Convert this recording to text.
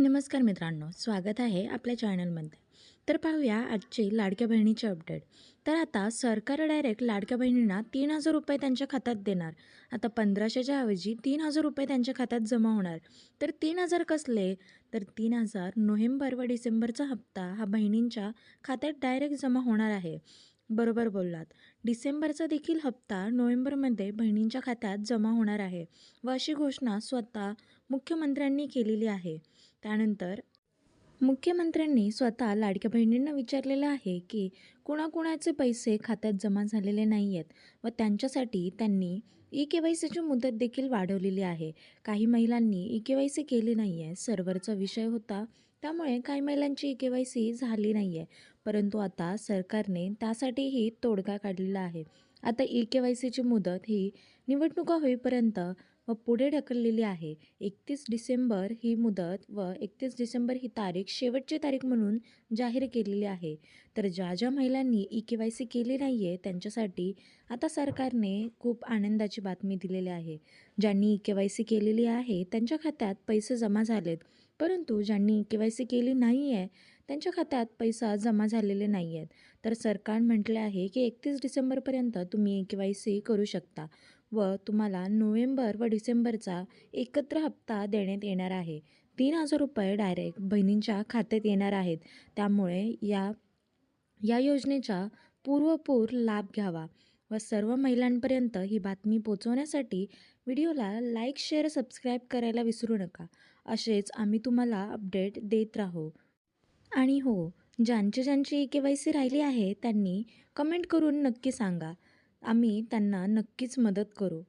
नमस्कार मित्रांनो स्वागत आहे आपल्या चॅनलमध्ये. तर पाहूया आजची लाडक्या बहिणीची अपडेट तर आता सरकार डायरेक्ट लाडक्या बहिणींना तीन हजार रुपये त्यांच्या खात्यात देणार. आता पंधराशेच्या ऐवजी तीन हजार रुपये त्यांच्या खात्यात जमा होणार. तर तीन हजार कसले? तर तीन हजार नोव्हेंबर व डिसेंबरचा हप्ता हा बहिणींच्या खात्यात डायरेक्ट जमा होणार आहे. बरोबर बोललात. डिसेंबरचा देखील हप्ता नोव्हेंबरमध्ये बहिणींच्या खात्यात जमा होणार आहे व अशी घोषणा स्वतः मुख्यमंत्र्यांनी केलेली आहे. त्यानंतर मुख्यमंत्र्यांनी स्वतः लाडक्या बहिणींना विचारलेलं आहे की कुणाकुणाचे पैसे खात्यात जमा झालेले नाही आहेत व त्यांच्यासाठी त्यांनी ई के वाय सीची मुदत देखील वाढवलेली आहे. काही महिलांनी ई के वाय सी केली नाही आहे सर्व्हरचा विषय होता. त्यामुळे काही महिलांची ई के वाय सी झाली नाही आहे परंतु आता सरकारने त्यासाठीही तोडगा काढलेला आहे. आता ई के वाय सीची मुदत ही निवडणुका होईपर्यंत व पुढे ढकललेली आहे. एकतीस डिसेंबर ही मुदत व एकतीस डिसेंबर ही तारीख शेवटची तारीख म्हणून जाहीर केलेली आहे. तर ज्या ज्या महिलांनी ई के वाय सी केली नाही आहे त्यांच्यासाठी आता सरकारने खूप आनंदाची बातमी दिलेली आहे. ज्यांनी ई के वाय सी केलेली आहे त्यांच्या खात्यात पैसे जमा झालेत. परंतु ज्यांनी ई के वाय सी केली नाही आहे त्यांच्या खात्यात पैसा जमा झालेले नाही आहेत तर सरकार म्हटले आहे की एकतीस डिसेंबरपर्यंत तुम्ही के वाय सी करू शकता व तुम्हाला नोव्हेंबर व डिसेंबरचा एकत्र हप्ता देण्यात येणार आहे. तीन हजार रुपये डायरेक्ट बहिणींच्या खात्यात येणार आहेत. त्यामुळे या या योजनेचा पूर्वपूर लाभ घ्यावा व सर्व महिलांपर्यंत ही बातमी पोचवण्यासाठी व्हिडिओला लाईक शेअर सबस्क्राईब करायला विसरू नका. असेच आम्ही तुम्हाला अपडेट देत राहू. आणि हो ज्यांची ज्यांची ई के वाय सी राहिली आहे त्यांनी कमेंट करून नक्की सांगा. आम्ही त्यांना नक्कीच मदत करू.